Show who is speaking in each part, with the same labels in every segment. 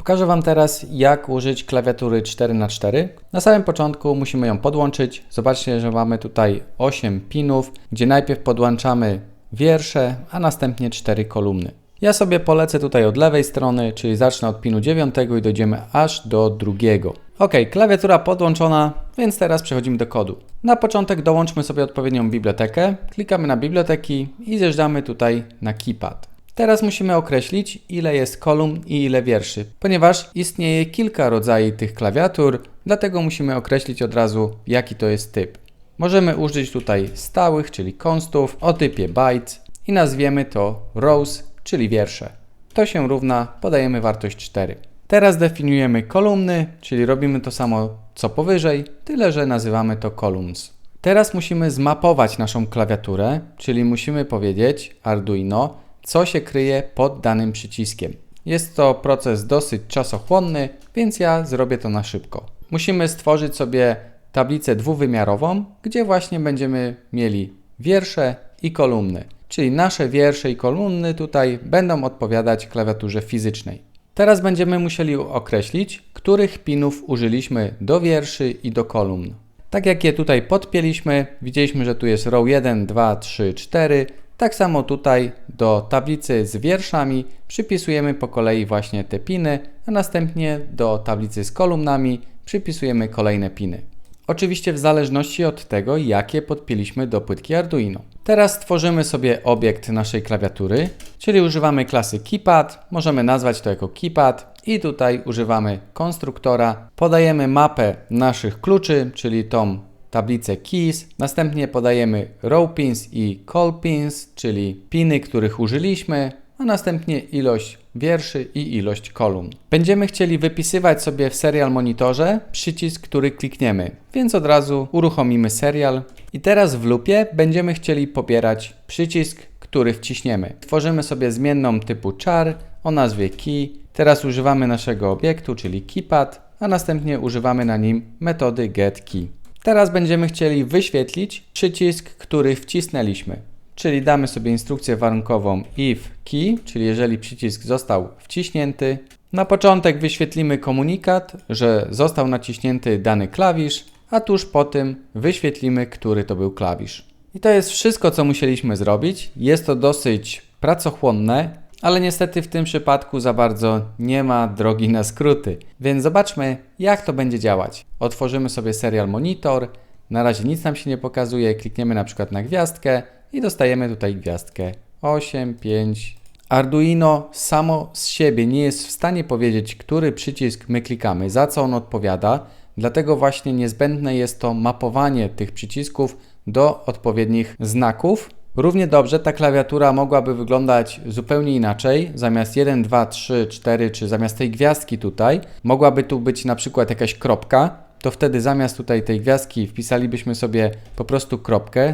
Speaker 1: Pokażę Wam teraz, jak użyć klawiatury 4x4. Na samym początku musimy ją podłączyć. Zobaczcie, że mamy tutaj 8 pinów, gdzie najpierw podłączamy wiersze, a następnie 4 kolumny. Ja sobie polecę tutaj od lewej strony, czyli zacznę od pinu 9 i dojdziemy aż do drugiego. Ok, klawiatura podłączona, więc teraz przechodzimy do kodu. Na początek dołączmy sobie odpowiednią bibliotekę, klikamy na biblioteki i zjeżdżamy tutaj na keypad. Teraz musimy określić, ile jest kolumn i ile wierszy, ponieważ istnieje kilka rodzajów tych klawiatur, dlatego musimy określić od razu, jaki to jest typ. Możemy użyć tutaj stałych, czyli konstów o typie byte i nazwiemy to rows, czyli wiersze. To się równa, podajemy wartość 4. Teraz definiujemy kolumny, czyli robimy to samo co powyżej, tyle że nazywamy to columns. Teraz musimy zmapować naszą klawiaturę, czyli musimy powiedzieć Arduino, co się kryje pod danym przyciskiem. Jest to proces dosyć czasochłonny, więc ja zrobię to na szybko. Musimy stworzyć sobie tablicę dwuwymiarową, gdzie właśnie będziemy mieli wiersze i kolumny. Czyli nasze wiersze i kolumny tutaj będą odpowiadać klawiaturze fizycznej. Teraz będziemy musieli określić, których pinów użyliśmy do wierszy i do kolumn. Tak jak je tutaj podpięliśmy, widzieliśmy, że tu jest row 1, 2, 3, 4. Tak samo tutaj do tablicy z wierszami przypisujemy po kolei właśnie te piny, a następnie do tablicy z kolumnami przypisujemy kolejne piny. Oczywiście w zależności od tego, jakie podpięliśmy do płytki Arduino. Teraz tworzymy sobie obiekt naszej klawiatury, czyli używamy klasy keypad, możemy nazwać to jako keypad i tutaj używamy konstruktora, podajemy mapę naszych kluczy, czyli tą tablicę keys, następnie podajemy row pins i call pins, czyli piny, których użyliśmy, a następnie ilość wierszy i ilość kolumn. Będziemy chcieli wypisywać sobie w serial monitorze przycisk, który klikniemy, więc od razu uruchomimy serial i teraz w lupie będziemy chcieli pobierać przycisk, który wciśniemy. Tworzymy sobie zmienną typu char o nazwie key. Teraz używamy naszego obiektu, czyli keypad, a następnie używamy na nim metody getKey. Teraz będziemy chcieli wyświetlić przycisk, który wcisnęliśmy. Czyli damy sobie instrukcję warunkową if key, czyli jeżeli przycisk został wciśnięty. Na początek wyświetlimy komunikat, że został naciśnięty dany klawisz, a tuż po tym wyświetlimy, który to był klawisz. I to jest wszystko, co musieliśmy zrobić. Jest to dosyć pracochłonne, ale niestety w tym przypadku za bardzo nie ma drogi na skróty. Więc zobaczmy, jak to będzie działać. Otworzymy sobie serial monitor. Na razie nic nam się nie pokazuje. Klikniemy na przykład na gwiazdkę i dostajemy tutaj gwiazdkę 8, 5. Arduino samo z siebie nie jest w stanie powiedzieć, który przycisk my klikamy, za co on odpowiada, dlatego właśnie niezbędne jest to mapowanie tych przycisków do odpowiednich znaków. Równie dobrze ta klawiatura mogłaby wyglądać zupełnie inaczej. Zamiast 1, 2, 3, 4, czy zamiast tej gwiazdki tutaj, mogłaby tu być na przykład jakaś kropka, to wtedy zamiast tutaj tej gwiazdki wpisalibyśmy sobie po prostu kropkę,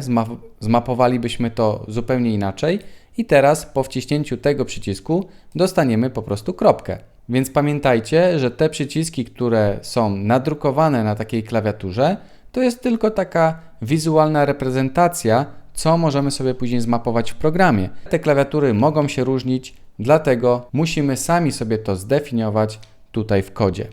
Speaker 1: zmapowalibyśmy to zupełnie inaczej i teraz po wciśnięciu tego przycisku dostaniemy po prostu kropkę. Więc pamiętajcie, że te przyciski, które są nadrukowane na takiej klawiaturze, to jest tylko taka wizualna reprezentacja, co możemy sobie później zmapować w programie. Te klawiatury mogą się różnić, dlatego musimy sami sobie to zdefiniować tutaj w kodzie.